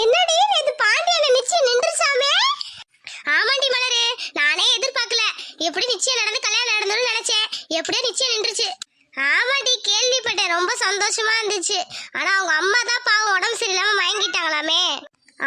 என்னடி இது பாண்டியன நிச்சயம் நின்றுச்சாமே ஆமாண்டி மலரே நானே எதிர்பார்க்கல. எப்படி நிச்சயம் நடந்து கல்யாணம் நடந்தோம்னு நினைச்சேன். எப்படியோ நிச்சயம் நின்றுச்சு. ஆமாண்டி கேள்விப்பட்டேன். ரொம்ப சந்தோஷமா இருந்துச்சு. ஆனா அவங்க அம்மா தான் பாவம் உடம்பு சரியில்லாம மயங்கிட்டாங்களாமே.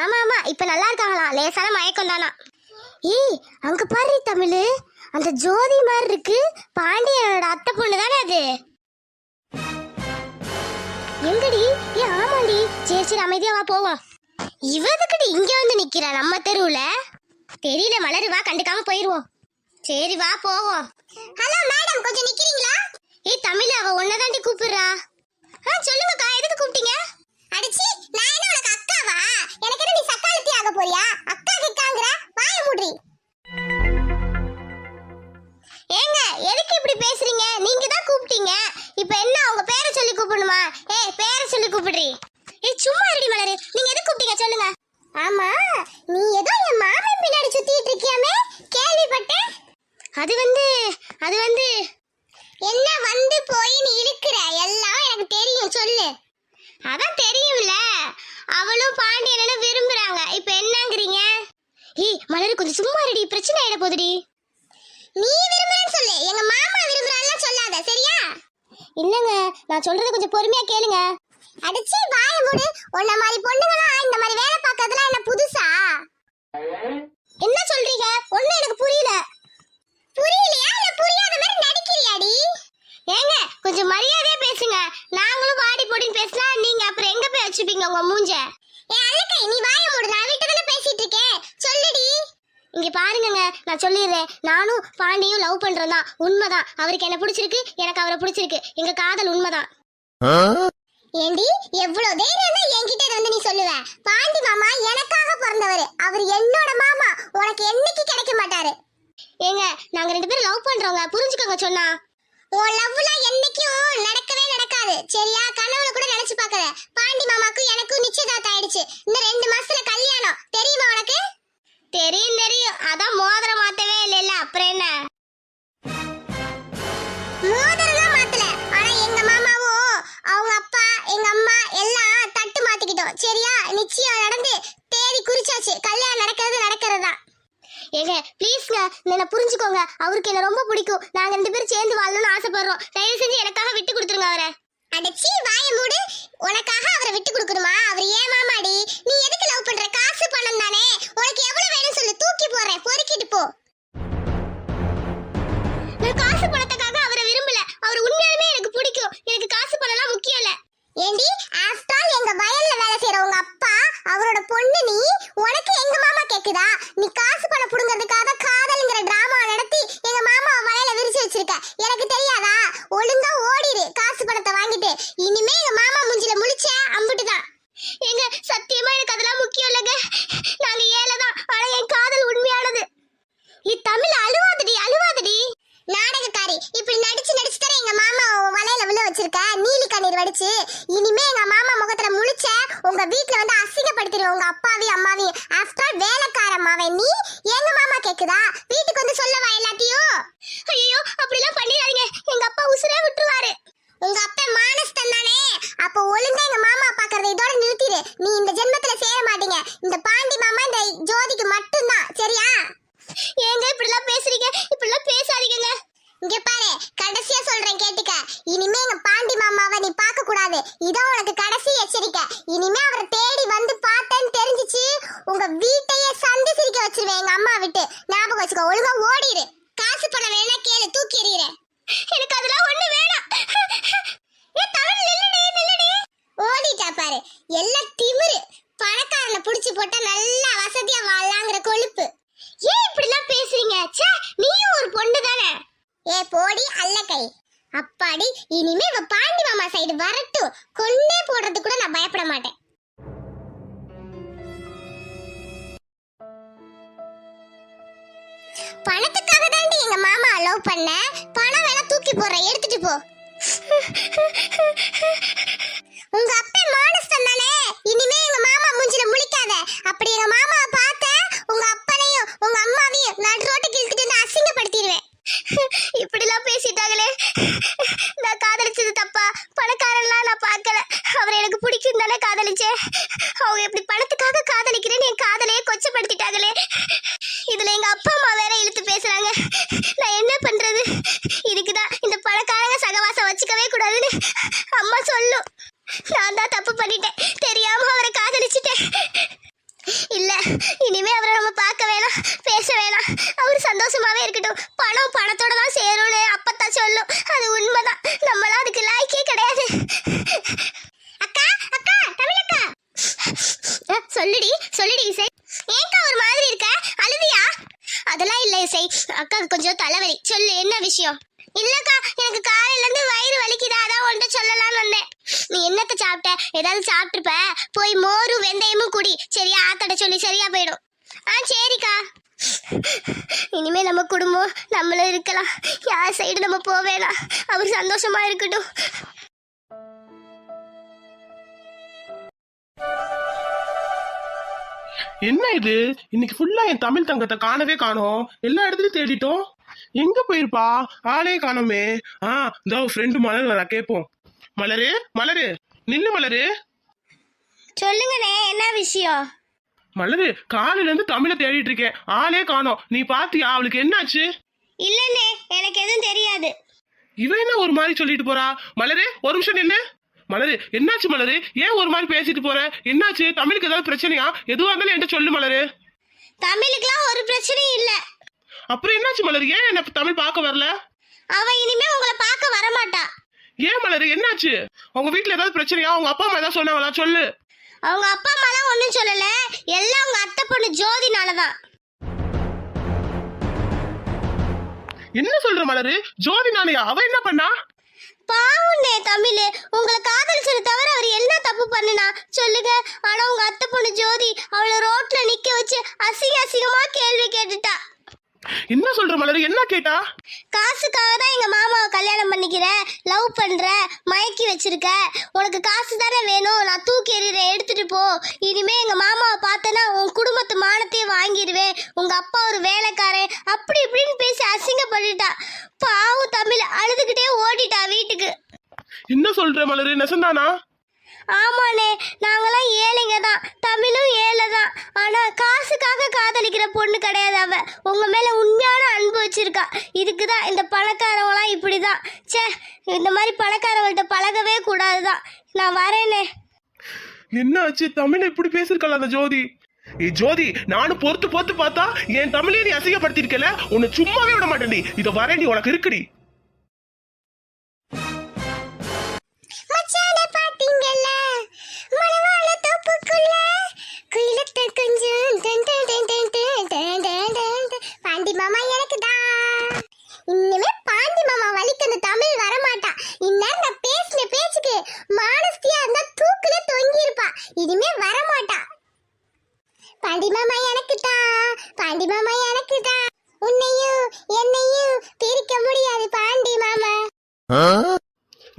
ஆமா ஆமா இப்ப நல்லா இருக்காங்களாம் லேசான மயக்கம் தானா? ஏய் அங்க பாரு தமிழ். அந்த ஜோதி மாதிரி இருக்கு. பாண்டியனோட அத்தை பொண்ணு தானே அது? எங்கடி? ஏ ஆமாண்டி. சரி சரி அமைதியா வா போவோம். இவதுக்குடி இங்க வந்து நிக்கிறா நம்ம தெருவுல? தெரியல மலரு வா கண்டுக்காம போயிருவோம். சரி வா போவோம். ஹலோ மேடம் கொஞ்சம் நிக்கிறீங்களா? ஏய் தமிழ் அவ உன்னதாண்டி கூப்பிடுறா. ஆ சொல்லுங்கக்கா எதுக்கு கூப்பிட்டீங்க? அடிச்சி நான் என்ன உனக்கு அக்காவா? எனக்கு என்ன நீ சக்காலத்தி ஆக போறியா? அக்கா கிக்காங்கற வாய மூடி ஏங்க எதுக்கு இப்படி பேசுறீங்க? நீங்க தான் கூப்பிட்டீங்க. இப்போ என்ன உங்க பேரை சொல்லி கூப்பிடணுமா? ஏய் பேரை சொல்லி கூப்பிடுறீ. ஏய் சும்மா இருடி மலரு. நீங்க எதுக்கு கூப்பிட்டீங்க? சொல்லுங்க. ஆமா நீ ஏதோ என் மாமன் பின்னாடி சுத்திட்டு இருக்கியாமே? கேள்விப்பட்டேன். அது வந்து அது வந்து. என்ன வந்து போய் நீ இருக்கிற எல்லாம் எனக்கு தெரியும் சொல்லு. அதான் தெரியும்ல. அவளும் பாண்டியனும் விரும்புறாங்க. இப்போ என்னங்கிறீங்க? ஏய் மலரு கொஞ்சம் சும்மா இருடி. பிரச்சனை ஆயிட போதுடி நீ விரும்புறேன்னு சொல்லு. எங்க மாமா விரும்புறான்லாம் சொல்லாத சரியா? இல்லங்க நான் சொல்றத கொஞ்சம் பொறுமையா கேளுங்க. அடிச்சு வாய மூடு. உன்ன மாதிரி பொண்ணுங்களா இந்த மாதிரி வேலை பார்க்கறதுலாம் என்ன புதுசா? என்ன சொல்றீங்க? ஒண்ணு எனக்கு புரியல. புரியலையா? இல்ல புரியாத மாதிரி நடிக்கிறியாடி? ஏங்க கொஞ்சம் மரியாதையா பேசுங்க. நாங்களும் வாடி போடின்னு பேசினா நீங்க அப்புறம் எங்க போய் வச்சுப்பீங்க உங்க மூஞ்ச? ஏ அல்லக்கை நீ வாய மூடு. நான் வீட்டு தானே பேசிட்டு இருக்கேன். சொல்லுடி. இங்க பாருங்கங்க நான் சொல்லிடுறேன். நானும் பாண்டியும் லவ் பண்றோம் தான் உண்மைதான். அவருக்கு என்ன பிடிச்சிருக்கு எனக்கு அவரை பிடிச்சிருக்கு. எங்க காதல் உண்மைதான். ஏண்டி எவ்வளவு தைரியம் தான் என்கிட்ட வந்து நீ சொல்லுவ? பாண்டி மாமா எனக்காக பிறந்தவர். அவர் என்னோட மாமா. உனக்கு என்னைக்கு கிடைக்க மாட்டாரு? ஏங்க நாங்க ரெண்டு பேரும் லவ் பண்றோங்க. புரிஞ்சுக்கோங்க சொன்னா. உன் லவ்லாம் என்னைக்கும் நடக்கவே நடக்காது. சரியா? கனவுல கூட நினைச்சு பார்க்கற பாண்டி மாமாக்கும் எனக்கும் நிச்சயதார்த்தம் ஆயிடுச்சு. இந்த ரெண்டு மாசத்துல கல்யாணம். தெரியுமா உனக்கு? தெரியும் தெரியும். அதான் மோதிரம் மாத்தவே இல்லைல்ல. அப்புறம் என்ன? சரியா? நிச்சயம் நடந்து தேதி குறிச்சாச்சு. கல்யாணம் நடக்கிறது நடக்கிறது தான் ஏங்க ப்ளீஸ்ங்க என்ன புரிஞ்சுக்கோங்க. அவருக்கு என்ன ரொம்ப பிடிக்கும். நாங்க ரெண்டு பேரும் சேர்ந்து வாழணும்னு ஆசைப்படுறோம். தயவு செஞ்சு எனக்காக விட்டு கொடுத்துருங்க அவரை. அடச்சி வாய மூடு. உனக்காக அவரை விட்டு கொடுக்கணுமா? அவர் ஏமா வடிச்சு இனிமே எங்க மாமா முகத்துல முழிச்ச உங்க வீட்ல வந்து அசிங்கப்படுத்திடுவோம் உங்க அப்பாவையும் அம்மாவையும். ஆஃப்டர் வேலைக்கார மாவன் நீ. எங்க மாமா கேக்குதா? வீட்டுக்கு வந்து சொல்லவா எல்லாத்தையும். ஐயோ அப்படிலாம் பண்ணிடாதீங்க. எங்க அப்பா உசுரே விட்டுருவாரு. உங்க அப்பா மானஸ்தன் தானே. அப்ப ஒழுங்கா எங்க மாமா பாக்குறத இதோட நிறுத்திடு நீ இந்த ஜென்மத்துல சேர மாட்டீங்க இந்த பாண்டி மாமா இந்த ஜோதிக்கு மட்டும்தான் சரியா ஏங்க இப்படிலாம் பேசுறீங்க இப்படிலாம் பேசாதீங்க இங்க பாரு கடைசியா சொல்றேன் கேட்டுக்க இனிமே எங்க பாண்டி மாமாவை நீ பார்க்க கூடாது இதான் உனக்கு கடைசி எச்சரிக்கை இனிமே அவரை தேடி வந்து பார்த்தேன்னு தெரிஞ்சிச்சு உங்க வீட்டையே சந்தி சிரிக்க வச்சிருவேன் எங்க அம்மா விட்டு ஞாபகம் வச்சுக்கோ ஒழுங்கா ஓடிடு காசு பணம் வேணா கேளு தூக்கி எறிகிறேன் எனக்கு அதெல்லாம் ஒண்ணு வேணாம் ஏ தமிழ் நில்லுடி நில்லுடி ஓடிட்டா பாரு எல்லாம் திமிரு பணக்காரனை புடிச்சு போட்டா நல்லா வசதியா வாழலாங்கிற கொழுப்பு ஏன் இப்படிலாம் பேசுறீங்க ச்சே நீயும் ஒரு பொண்ணு தானே ஏ போடி அல்லக்கை அப்பாடி இனிமே இவ பாண்டி மாமா சைடு வரட்டும் கொன்னே போடுறது விட மாட்டேன் பணத்துக்காக தாண்டி எங்க மாமா அலோவ் பண்ண. பணம் வேணா தூக்கி போடுறேன். எடுத்துட்டு போ. உங்க அப்பே மானஸ்தன் தானே இனிமே எங்க மாமா மூஞ்சில முழிக்காத. அப்படி எங்க மாமாவை பார்த்த உங்க அப்பனையும் உங்க அம்மாவையும் நான் ரோட்டுக்கு இழுத்துட்டு வந்து அசிங்கப்படுத்திடுவேன். இப்படிலாம் பேசிட்டாங்களே. நான் காதலிச்சது தப்பா பணக்காரன்லாம் நான் பார்க்கல அவர் எனக்கு பிடிக்கும் தானே காதலிச்சேன் அவங்க இப்படி பணத்துக்காக காதலிக்கிறேன்னு என் காதலையே கொச்சப்படுத்திட்டாங்களே. இதில் எங்கள் அப்பா அம்மா வேற இழுத்து பேசுறாங்க. நான் என்ன பண்ணுறது இதுக்கு தான் இந்த பணக்காரங்க சகவாசம் வச்சுக்கவே கூடாதுன்னு அம்மா சொல்லும். நான் தான் தப்பு பண்ணிட்டேன். தெரியாமல் அவரை காதலிச்சிட்டேன். இல்லை இனிமே அவரை நம்ம பார்க்க வேணாம் பேச வேணாம். அவர் சந்தோஷமாகவே இருக்கட்டும். பணம் பணத்தோட தான் சேரும்னு அப்பத்தான் சொல்லும். அது உண்மைதான். நம்மளாம் அதுக்கு லாய்க்கே கிடையாது. அக்கா அக்கா தமிழக்கா. அஹ், சொல்லுடி சொல்லுடி இசை. ஏன்க்கா ஒரு மாதிரி இருக்க? அழுதியா அதெல்லாம் இல்ல இசை. அக்கா கொஞ்சம் தலைவலி. சொல்லு என்ன விஷயம்? இல்லக்கா எனக்கு காலையில இருந்து வயிறு வலிக்குதா. அதான் உன்ட்ட சொல்லலாம்னு வந்தேன். நீ என்னத்த சாப்பிட்ட? ஏதாவது சாப்பிட்டுருப்ப? போய் மோரும் வெந்தயமும் குடி. சரியா ஆத்தட சொல்லி சரியா போயிடும். ஆ சரிக்கா. இனிமே நம்ம குடும்பம் நம்மளும் இருக்கலாம். யார் சைடு நம்ம போவேலாம் அவர் சந்தோஷமா இருக்கட்டும். என்ன இது? இன்னைக்கு ஃபுல்லா என் தமிழ் தங்கத்தை காணவே காணோம். எல்லா இடத்துலயும் தேடிட்டோம். எங்க போயிருப்பா? ஆளே காணோமே. ஆ இந்த ஃப்ரெண்டு மலர் வரா கேப்போம். மலரு மலரு நில்லு மலரு. சொல்லுங்கண்ணே என்ன விஷயம்? மலரு காலையில இருந்து தமிழை தேடிட்டு இருக்கேன். ஆளே காணோம். நீ பாத்தியா? அவளுக்கு என்னாச்சு? இல்லண்ணே எனக்கு எதுவும் தெரியாது. இவ என்ன ஒரு மாதிரி சொல்லிட்டு போறா? மலரு ஒரு நிமிஷம் நில்லு. மலரு என்னாச்சு மலரு? ஏன் ஒரு மாதிரி பேசிட்டு போற? என்னாச்சு? தமிழுக்கு ஏதாவது பிரச்சனையா? எதுவா இருந்தாலும் என்கிட்ட சொல்லு மலரு. தமிழுக்குலாம் ஒரு பிரச்சனையும் இல்ல. அப்புறம் என்னாச்சு மலரு? ஏன் என்ன தமிழ் பார்க்க வரல? அவ இனிமே உங்களை பார்க்க வரமாட்டா. ஏன் மலரு? என்னாச்சு? உங்க வீட்ல ஏதாவது பிரச்சனையா? உங்க அப்பா அம்மா ஏதாவது சொன்னாங்களா? சொல்லு. அவங்க அப்பா அம்மாலாம் ஒன்றும் சொல்லல. எல்லாம் உங்க அத்தை பொண்ணு ஜோதினால தான் என்ன சொல்ற மலரு? ஜோதி நாளையா அவ என்ன பண்ணா? பாவுண்ணே தமிழ். உங்களை காதலிச்சது தவிர அவர் என்ன தப்பு பண்ணுனா? சொல்லுங்க. ஆனா உங்க அத்தை பொண்ணு ஜோதி அவளை ரோட்ல நிக்க வச்சு அசிங்க அசிங்கமா கேள்வி கேட்டுட்டா. என்ன சொல்ற மலரு? என்ன கேட்டா? காசுக்காக தான் எங்க மாமாவை கல்யாணம் பண்ணிக்கிற லவ் பண்ற மயக்கி வச்சிருக்க. உனக்கு காசு தானே வேணும்? நான் தூக்கி எறிகிறேன் எடுத்துட்டு போ. இனிமே எங்க மாமாவை பார்த்தனா உன் குடும்பத்து மானத்தையே வாங்கிடுவேன். உங்க அப்பா ஒரு வேலைக்காரன். அப்படி இப்படின்னு பேசி அசிங்கப்பட்டுட்டா. பாவம் தமிழ் அழுதுகிட்டே ஓடிட்டா வீட்டுக்கு. என்ன சொல்ற மலரு? நெசந்தானா? ஆமாண்ணே நாங்களாம் ஏழைங்க தான். தமிழும் ஏழை தான். ஆனா காசுக்காக காதலிக்கிற பொண்ணு கிடையாது அவ. உங்க மேல உண்மையான அன்பு வச்சிருக்கா. இதுக்கு தான் இந்த பணக்காரவங்களாம் இப்படிதான். ச்சே இந்த மாதிரி பணக்காரவங்கள்ட்ட பழகவே கூடாதுதான். நான் வரேனே என்ன ஆச்சு தமிழ் இப்படி பேசிருக்கல அந்த ஜோதி. ஏ ஜோதி நானும் பொறுத்து பொறுத்து பார்த்தா என் தமிழே நீ அசிங்கப்படுத்திருக்கல உன்னை சும்மாவே விட மாட்டேன்டி. இத நீ உனக்கு இருக்குடி.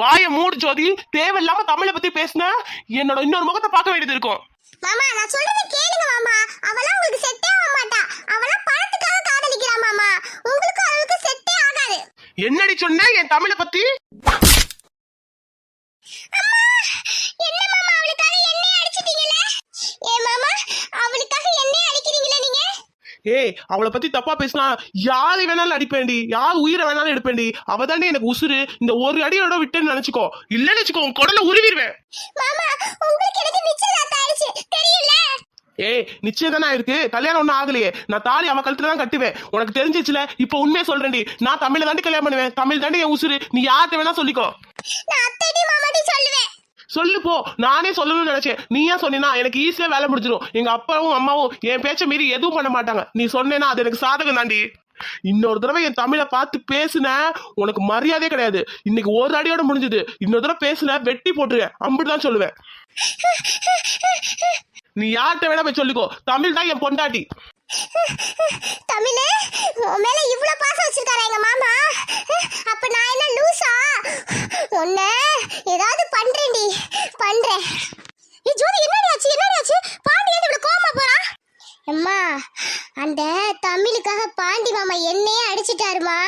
வாய மூடு ஜோதி. தேவையில்லாம தமிழை பத்தி பேசின என்னோட இன்னொரு முகத்தை பார்க்க வேண்டியது இருக்கும். மாமா நான் சொல்றத கேளுங்க மாமா. அவளாம் உங்களுக்கு செட்டே ஆக மாட்டா. அவளாம் பணத்துக்காக காதலிக்கிறா மாமா. உங்களுக்கு அவளுக்கு செட்டே ஆகாது. என்னடி சொன்ன? என் தமிழை பத்தி? அம்மா என்ன மாமா அவளுக்காக எண்ணெய் அடிச்சிட்டீங்களே? ஏ மாமா அவளுக்காக எண்ணெய் அடிக்கிறீங்களே ஏய் அவளை பத்தி தப்பா பேசினா யாரை வேணாலும் அடிப்பேன்டி. யார் உயிரை வேணாலும் எடுப்பேன்டி. அவ தாண்டி எனக்கு உசுரு இந்த ஒரு அடியோட விட்டேன்னு நினைச்சுக்கோ. இல்லன்னு வச்சுக்கோ உன் குடல உருவிடுவேன். மாமா உங்களுக்கு எனக்கு நிச்சயதார்த்தம் ஆயிடுச்சு. தெரியல ஏய் நிச்சயம் தானே இருக்கு. கல்யாணம் ஒன்றும் ஆகலையே. நான் தாலி அவ கழுத்துல தான் கட்டுவேன். உனக்கு தெரிஞ்சிச்சுல? இப்போ உண்மையை சொல்றேன்டி. நான் தமிழை தாண்டி கல்யாணம் பண்ணுவேன். தமிழ் தாண்டி என் உசுரு நீ யார்கிட்ட வேணா சொல்லிக்கோ. நான் அத்தைடி மாமாட்டி சொல்லுவேன். சொல்லு போ. நானே சொல்லணும்னு நினைச்சேன். நீ ஏன் எனக்கு ஈஸியா வேலை முடிஞ்சிடும் எங்க அப்பாவும் அம்மாவும் என் பேச்ச மீறி எதுவும் பண்ண மாட்டாங்க. நீ சொன்னேன்னா அது எனக்கு சாதகம் தாண்டி. இன்னொரு தடவை என் தமிழை பார்த்து பேசுன உனக்கு மரியாதையே கிடையாது. இன்னைக்கு ஒரு அடியோட முடிஞ்சது. இன்னொரு தடவை பேசுன வெட்டி போட்டுருவேன். அம்பிட்டு சொல்லுவேன். நீ யார்கிட்ட வேணா போய் சொல்லிக்கோ. தமிழ் தான் என் பொண்டாட்டி. தமிழே உன் மேல இவ்வளவு பாசம் வச்சிருக்காரா எங்க மாமா. அப்ப நான் என்ன லூசா? உன்ன ஏதாவது பண்றேன்டி பண்றேன். ஏ ஜோதி என்னடி ஆச்சு? என்னடி ஆச்சு? பாண்டி ஏன் இவ்வளவு கோவமா போறா? அம்மா அந்த தமிழுக்காக பாண்டி மாமா என்னையே அடிச்சிட்டாருமா.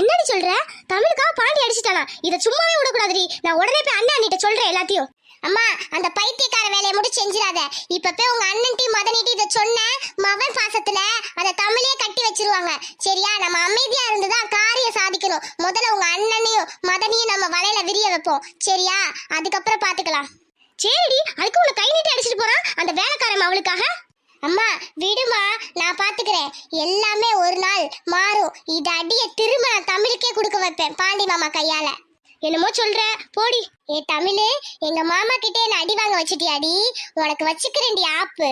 என்னடி சொல்ற? தமிழுக்காக பாண்டி அடிச்சிட்டானா? இதை சும்மாவே விடக்கூடாதுடி. நான் உடனே போய் அண்ணா அண்ணிட்ட சொல்றேன் எல்லாத்தையும். அம்மா அந்த பைத்தியக்கார வேலையை மட்டும் செஞ்சிடாத. இப்ப போய் உங்க அண்ணன்ட்டி மதனிட்டி இதை சொன்ன மவன் பாசத்துல அந்த தமிழே கட்டி வச்சிருவாங்க. சரியா? நம்ம அமைதியா இருந்துதான் காரியம் சாதிக்கணும். முதல்ல உங்க அண்ணனையும் மதனையும் நம்ம வலையில விரிய வைப்போம். சரியா? அதுக்கப்புறம் பாத்துக்கலாம். சரிடி அதுக்கு உங்களை கை நீட்டி அடிச்சிட்டு போறான் அந்த வேலைக்காரன் அவளுக்காக? அம்மா விடுமா நான் பாத்துக்கிறேன். எல்லாமே ஒரு நாள் மாறும். இது அடியை திரும்ப நான் தமிழுக்கே கொடுக்க வைப்பேன். பாண்டி மாமா கையால. என்னமோ சொல்ற? போடி. ஏ தமிழே எங்க மாமா கிட்டே என்ன அடி வாங்க வச்சுட்டியாடி? உனக்கு வச்சுக்கிறேன்டி ஆப்பு.